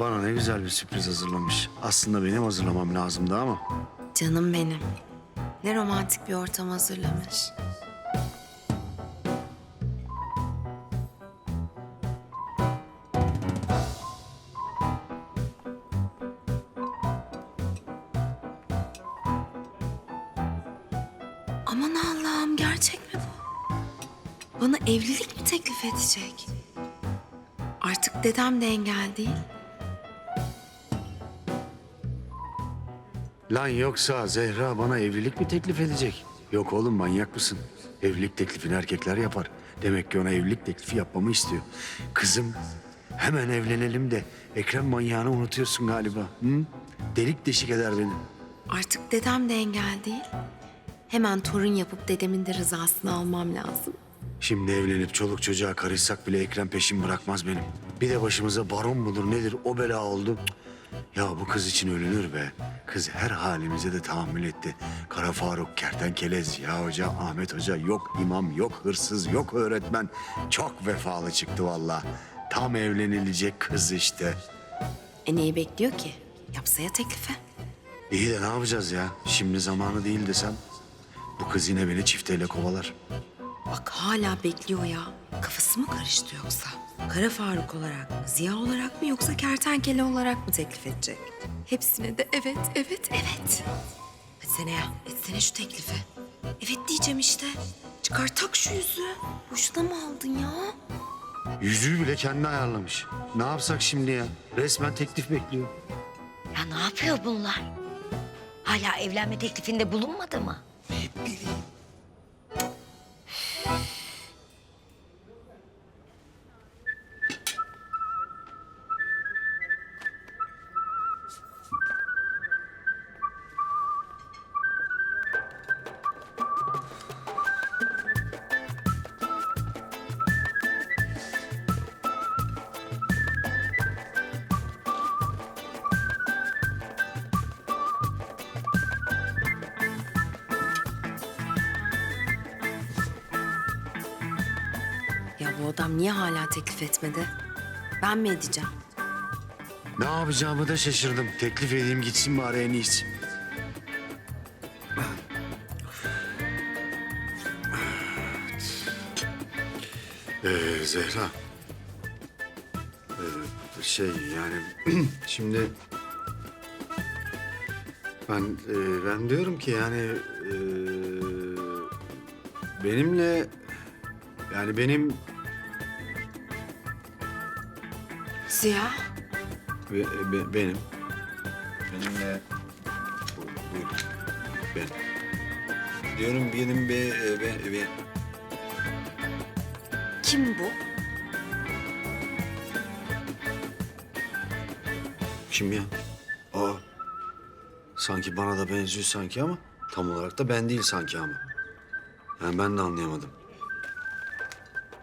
Bana ne güzel bir sürpriz hazırlamış. Aslında benim hazırlamam lazımdı ama. Canım benim. Ne romantik bir ortam hazırlamış. Aman Allah'ım gerçek mi bu? Bana evlilik mi teklif edecek? Artık dedem de engel değil. Lan yoksa Zehra bana evlilik mi teklif edecek? Yok oğlum manyak mısın? Evlilik teklifini erkekler yapar. Demek ki ona evlilik teklifi yapmamı istiyor. Kızım hemen evlenelim de Ekrem manyağını unutuyorsun galiba. Hı? Delik deşik eder beni. Artık dedem de engel değil. Hemen torun yapıp dedemin de rızasını almam lazım. Şimdi evlenip çoluk çocuğa karışsak bile Ekrem peşimi bırakmaz benim. Bir de başımıza baron mudur nedir o bela oldu. Cık. Ya bu kız için ölünür be. Kız her halimize de tahammül etti. Kara Faruk, Kertenkele, Ziya Hoca, Ahmet Hoca yok imam, yok hırsız, yok öğretmen. Çok vefalı çıktı vallahi. Tam evlenilecek kız işte. E neyi bekliyor ki? Yapsa ya teklifi. İyi de ne yapacağız ya? Şimdi zamanı değil desem. Bu kız yine beni çifteyle kovalar. Bak hala bekliyor ya. Kafası mı karıştı yoksa? Kara Faruk olarak mı, Ziya olarak mı yoksa kertenkele olarak mı teklif edecek? Hepsine de evet, evet, evet. Hadi sene ya, etsene şu teklifi. Evet diyeceğim işte. Çıkar tak şu yüzüğü. Boşuna mı aldın ya? Yüzüğü bile kendi ayarlamış. Ne yapsak şimdi ya? Resmen teklif bekliyor. Ya ne yapıyor bunlar? Hala evlenme teklifinde bulunmadı mı? Ya bu adam niye hala teklif etmedi? Ben mi edeceğim? Ne yapacağımı da şaşırdım. Teklif edeyim gitsin bari en iyisi. Ee, Zehra. Ee, şey yani şimdi ben e, ben diyorum ki yani e, benimle yani benim Ziya, Be- be- benim. Benimle... Bu-. Ben. Diyorum benim be, e, be, be. kim bu? Kim ya? Aa. Sanki bana da benziyor sanki ama tam olarak da ben değil sanki ama. Yani ben de anlayamadım.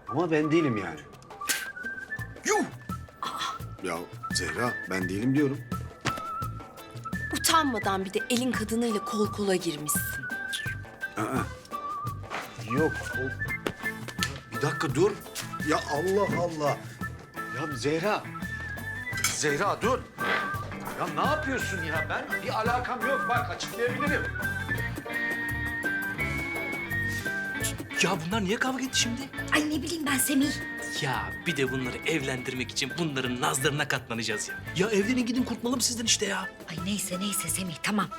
Ama ben değilim yani. Yuh! Ya Zehra ben değilim diyorum. Utanmadan bir de elin kadınıyla kol kola girmişsin. Aa. Yok. o- Bir dakika dur. Ya Allah Allah. Ya Zehra. Zehra dur. Ya ne yapıyorsun ya? Ben bir alakam yok. Bak açıklayabilirim. Ya bunlar niye kavga etti şimdi? Ay ne bileyim ben Semih. Ya bir de bunları evlendirmek için bunların nazlarına katlanacağız ya. Ya evlenin gidin kurtulalım sizden işte ya. Ay neyse neyse Semih tamam.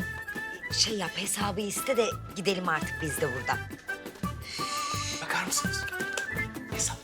Şey yap hesabı iste de gidelim artık biz de buradan. Bakar mısınız? Hesap.